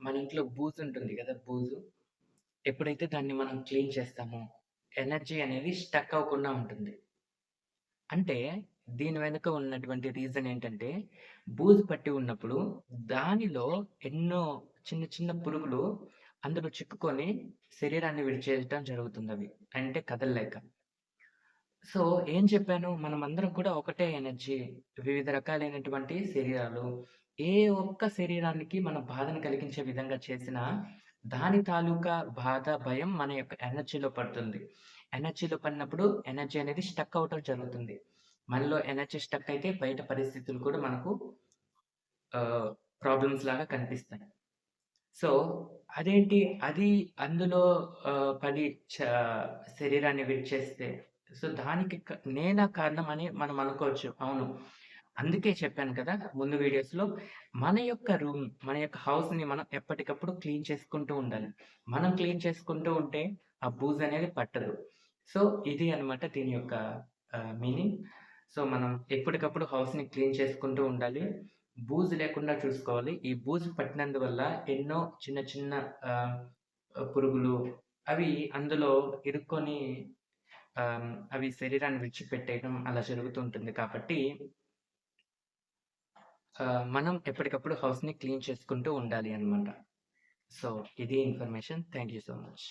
మన ఇంట్లో బూజు ఉంటుంది కదా! బూజు. ఎప్పుడైతే దాన్ని మనం క్లీన్ చేస్తామో, ఎనర్జీ అనేది స్టక్ అవ్వకుండా ఉంటుంది. అంటే దీని వెనుక ఉన్నటువంటి రీజన్ ఏంటంటే, బూజు పట్టి ఉన్నప్పుడు దానిలో ఎన్నో చిన్న చిన్న పురుగులు అందులో చిక్కుకొని శరీరాన్ని విడిచేయటం జరుగుతుంది అవి అంటే కదలలేక. సో, ఏం చెప్పాను? మనం అందరం కూడా ఒకటే ఎనర్జీ. వివిధ రకాలైనటువంటి శరీరాలు. ఏ ఒక్క శరీరానికి మన బాధను కలిగించే విధంగా చేసినా, దాని తాలూకా బాధ, భయం మన యొక్క ఎనర్జీలో పడుతుంది. ఎనర్జీలో పడినప్పుడు ఎనర్జీ అనేది స్టక్ అవటం జరుగుతుంది. మనలో ఎనర్జీ స్టక్ అయితే బయట పరిస్థితులు కూడా మనకు ప్రాబ్లమ్స్ లాగా కనిపిస్తాయి. సో, అదేంటి అది అందులో పడి చ శరీరాన్ని విడిచేస్తే సో, దానికి క నేనా కారణం అని మనం అనుకోవచ్చు. అవును. అందుకే చెప్పాను కదా! ముందు వీడియోస్‌లో మన యొక్క రూమ్, మన యొక్క హౌస్‌ని మనం ఎప్పటికప్పుడు క్లీన్ చేసుకుంటూ ఉండాలి. మనం క్లీన్ చేసుకుంటూ ఉంటే ఆ బూజ్ అనేది పట్టదు. సో, ఇది అన్నమాట దీని యొక్క మీనింగ్. సో, మనం ఎప్పటికప్పుడు హౌస్‌ని క్లీన్ చేసుకుంటూ ఉండాలి. బూజ్ లేకుండా చూసుకోవాలి. ఈ బూజ్ పట్టినందువల్ల ఎన్నో చిన్న చిన్న పురుగులు అవి అందులో ఇరుక్కొని అవి శరీరాన్ని విడిచిపెట్టేయడం అలా జరుగుతూ ఉంటుంది కాబట్టి మనం ఎప్పటికప్పుడు హౌస్‌ని క్లీన్ చేసుకుంటూ ఉండాలి అనమాట సో, ఇది information. Thank you so much.